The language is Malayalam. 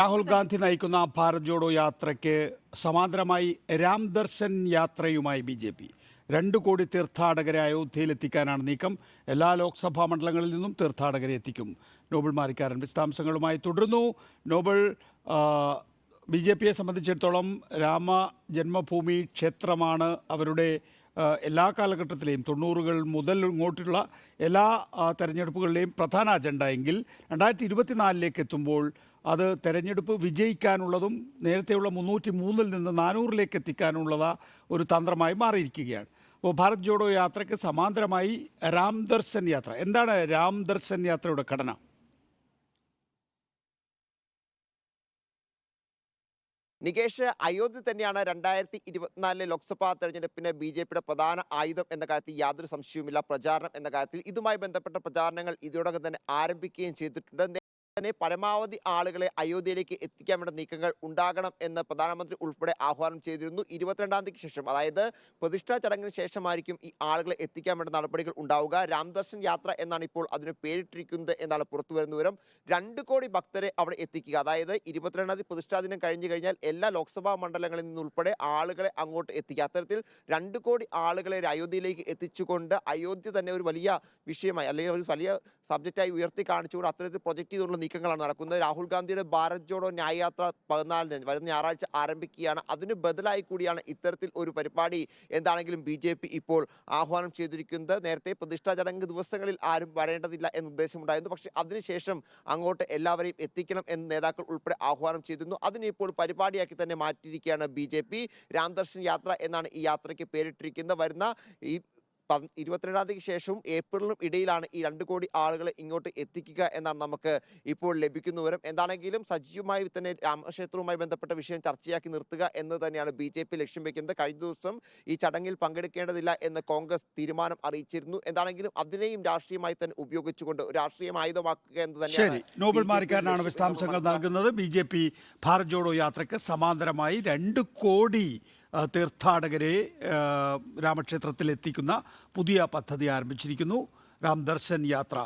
രാഹുൽ ഗാന്ധി നയിക്കുന്ന ഭാരത് ജോഡോ യാത്രയ്ക്ക് സമാന്തരമായി രാം ദർശൻ യാത്രയുമായി ബി ജെ പി. രണ്ട് കോടി തീർത്ഥാടകരെ അയോധ്യയിലെത്തിക്കാനാണ് നീക്കം. എല്ലാ ലോക്സഭാ മണ്ഡലങ്ങളിൽ നിന്നും തീർത്ഥാടകരെ എത്തിക്കും. നോബൽ മാറിക്കാരൻ വിശദാംശങ്ങളുമായി തുടരുന്നു. നോബൽ ബി ജെ പിയെ സംബന്ധിച്ചിടത്തോളം രാമ ജന്മഭൂമി ക്ഷേത്രമാണ് അവരുടെ എല്ലാ കാലഘട്ടത്തിലെയും തൊണ്ണൂറുകൾ മുതൽ ഇങ്ങോട്ടുള്ള എല്ലാ തെരഞ്ഞെടുപ്പുകളിലെയും പ്രധാന അജണ്ട എങ്കിൽ രണ്ടായിരത്തി ഇരുപത്തിനാലിലേക്ക് എത്തുമ്പോൾ അത് തെരഞ്ഞെടുപ്പ് വിജയിക്കാനുള്ളതും നേരത്തെയുള്ള മുന്നൂറ്റി മൂന്നിൽ നിന്ന് നാനൂറിലേക്ക് എത്തിക്കാനുള്ളത് ഒരു തന്ത്രമായി മാറിയിരിക്കുകയാണ്. അപ്പോൾ ഭാരത് ജോഡോ യാത്രയ്ക്ക് സമാന്തരമായി രാം ദർശൻ യാത്ര. എന്താണ് രാം ദർശൻ യാത്രയുടെ ഘടന? നികേഷ് അയോധ്യ തന്നെയാണ് രണ്ടായിരത്തി ഇരുപത്തിനാലിലെ ലോക്സഭാ തെരഞ്ഞെടുപ്പിന് ബി ജെ പിയുടെ പ്രധാന ആയുധം എന്ന കാര്യത്തിൽ യാതൊരു സംശയവുമില്ല. പ്രചാരണം എന്ന കാര്യത്തിൽ ഇതുമായി ബന്ധപ്പെട്ട പ്രചാരണങ്ങൾ ഇതിനോടകം തന്നെ ആരംഭിക്കുകയും ചെയ്തിട്ടുണ്ട്. തന്നെ പരമാവധി ആളുകളെ അയോധ്യയിലേക്ക് എത്തിക്കാൻ വേണ്ട നീക്കങ്ങൾ ഉണ്ടാകണം എന്ന് പ്രധാനമന്ത്രി ഉൾപ്പെടെ ആഹ്വാനം ചെയ്തിരുന്നു. ഇരുപത്തിരണ്ടാം തീയതിക്ക് ശേഷം അതായത് പ്രതിഷ്ഠാ ചടങ്ങിന് ശേഷമായിരിക്കും ഈ ആളുകളെ എത്തിക്കാൻ വേണ്ട നടപടികൾ ഉണ്ടാവുക. രാംദർശൻ യാത്ര എന്നാണ് ഇപ്പോൾ അതിന് പേരിട്ടിരിക്കുന്നത് എന്നാണ് പുറത്തു വരുന്ന വിവരം. രണ്ട് കോടി ഭക്തരെ അവിടെ എത്തിക്കുക. അതായത് ഇരുപത്തിരണ്ടാം തീയതി പ്രതിഷ്ഠാ ദിനം കഴിഞ്ഞു കഴിഞ്ഞാൽ എല്ലാ ലോക്സഭാ മണ്ഡലങ്ങളിൽ നിന്നുൾപ്പെടെ ആളുകളെ അങ്ങോട്ട് എത്തിക്കുക. അത്തരത്തിൽ രണ്ട് കോടി ആളുകളെ അയോധ്യയിലേക്ക് എത്തിച്ചുകൊണ്ട് അയോധ്യ തന്നെ ഒരു വലിയ വിഷയമായി അല്ലെങ്കിൽ ഒരു വലിയ സബ്ജക്റ്റായി ഉയർത്തി കാണിച്ചുകൊണ്ട് അത്തരത്തിൽ പ്രൊജക്ട് ചെയ്തുകൊണ്ടുള്ള നീക്കങ്ങളാണ് നടക്കുന്നത്. രാഹുൽ ഗാന്ധിയുടെ ഭാരത് ജോഡോ ന്യായയാത്ര പതിനാലിന് വരുന്ന ഞായറാഴ്ച ആരംഭിക്കുകയാണ്. അതിന് ബദലായി കൂടിയാണ് ഇത്തരത്തിൽ ഒരു പരിപാടി. എന്താണെങ്കിലും ബി ഇപ്പോൾ ആഹ്വാനം ചെയ്തിരിക്കുന്നത്. നേരത്തെ പ്രതിഷ്ഠാ ചടങ്ങ് ദിവസങ്ങളിൽ ആരും വരേണ്ടതില്ല എന്ന ഉദ്ദേശമുണ്ടായിരുന്നു. പക്ഷേ അതിനുശേഷം അങ്ങോട്ട് എല്ലാവരെയും എത്തിക്കണം എന്ന് നേതാക്കൾ ഉൾപ്പെടെ ആഹ്വാനം ചെയ്തിരുന്നു. അതിനെ ഇപ്പോൾ പരിപാടിയാക്കി തന്നെ മാറ്റിയിരിക്കുകയാണ് ബി ജെ പി. രാംദർശൻ യാത്ര എന്നാണ് ഈ യാത്രയ്ക്ക് പേരിട്ടിരിക്കുന്നത്. വരുന്ന ഈ ഇരുപത്തിരണ്ടാം തീയതിക്ക് ശേഷവും ഏപ്രിലിനും ഇടയിലാണ് ഈ രണ്ട് കോടി ആളുകളെ ഇങ്ങോട്ട് എത്തിക്കുക എന്നാണ് നമുക്ക് ഇപ്പോൾ ലഭിക്കുന്ന വിവരം. എന്താണെങ്കിലും സജീവമായി തന്നെ രാമക്ഷേത്രവുമായി ബന്ധപ്പെട്ട വിഷയം ചർച്ചയാക്കി നിർത്തുക എന്ന് തന്നെയാണ് ബി ജെ പി ലക്ഷ്യം വെക്കുന്നത്. കഴിഞ്ഞ ദിവസം ഈ ചടങ്ങിൽ പങ്കെടുക്കേണ്ടതില്ല എന്ന് കോൺഗ്രസ് തീരുമാനം അറിയിച്ചിരുന്നു. എന്താണെങ്കിലും അതിനെയും രാഷ്ട്രീയമായി തന്നെ ഉപയോഗിച്ചുകൊണ്ട് രാഷ്ട്രീയം ആയുധമാക്കുക എന്ന് തന്നെയാണ് നോബൽ മാരിക്കാരനാണ് വിശദാംശങ്ങൾ നൽകുന്നത്. B J P Bharat Jodo യാത്രയ്ക്ക് സമാന്തരമായി രണ്ട് കോടി തീർത്ഥാടകരെ രാമക്ഷേത്രത്തിൽ എത്തിക്കുന്ന പുതിയ പദ്ധതി ആരംഭിച്ചിരിക്കുന്നു. രാം ദർശൻ യാത്ര.